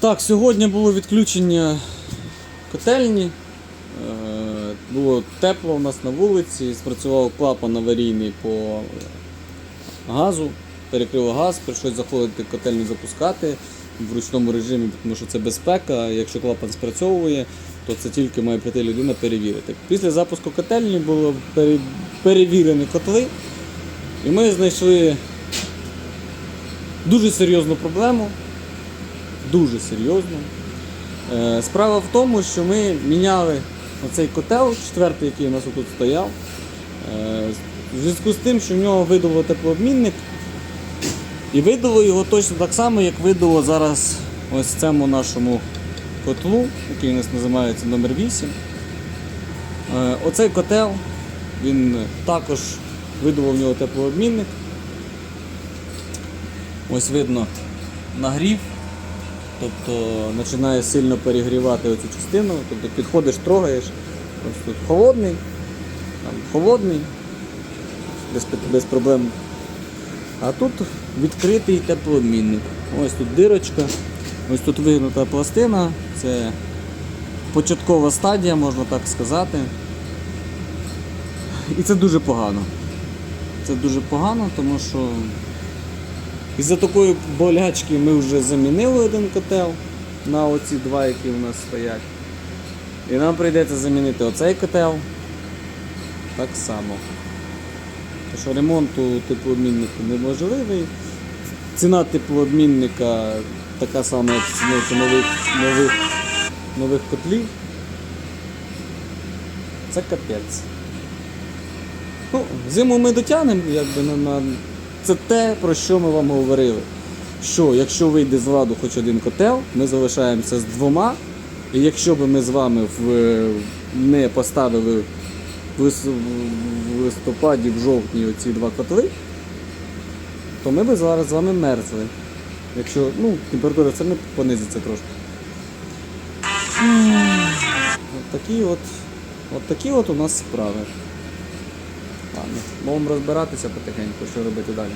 Так, сьогодні було відключення котельні. Е, Було тепло у нас на вулиці, спрацював клапан аварійний по газу, перекрило газ, прийшлось заходити котельню запускати в ручному режимі, тому що це безпека. Якщо клапан спрацьовує, то це тільки має прийти людина перевірити. Після запуску котельні було перевірені котли, і ми знайшли дуже серйозну проблему. Дуже серйозно. Е, Справа в тому, що ми міняли оцей котел, четвертий, який у нас тут стояв. Е, В зв'язку з тим, що в нього видало теплообмінник. І видало його точно так само, як видало зараз ось цьому нашому котлу, який у нас називається номер 8. Е, Оцей котел, він також видував нього теплообмінник. Ось видно нагрів. Тобто починає сильно перегрівати оцю частину, тобто підходиш, трогаєш, ось тут холодний, там холодний, без, без проблем. А тут відкритий теплообмінник. Ось тут дирочка, ось тут вигнута пластина, це початкова стадія, можна так сказати. І це дуже погано. Це дуже погано, тому що із-за такої болячки ми вже замінили один котел на оці два, які у нас стоять. І нам прийдеться замінити оцей котел так само. Тому що ремонту теплообмінника неможливий. Ціна теплообмінника така сама, як ціна нових, нових, нових котлів. Це капець. Ну, зиму ми дотягнемо, якби на це те, про що ми вам говорили. Що якщо вийде з ладу хоч один котел, ми залишаємося з двома. І якщо б ми з вами в, не поставили в в листопаді, в жовтні оці два котли, то ми б зараз з вами мерзли. Якщо ну, температура все одно понизиться трошки. От такі от, от такі от у нас справи. Ладно, будемо розбиратися потихеньку, що робити далі.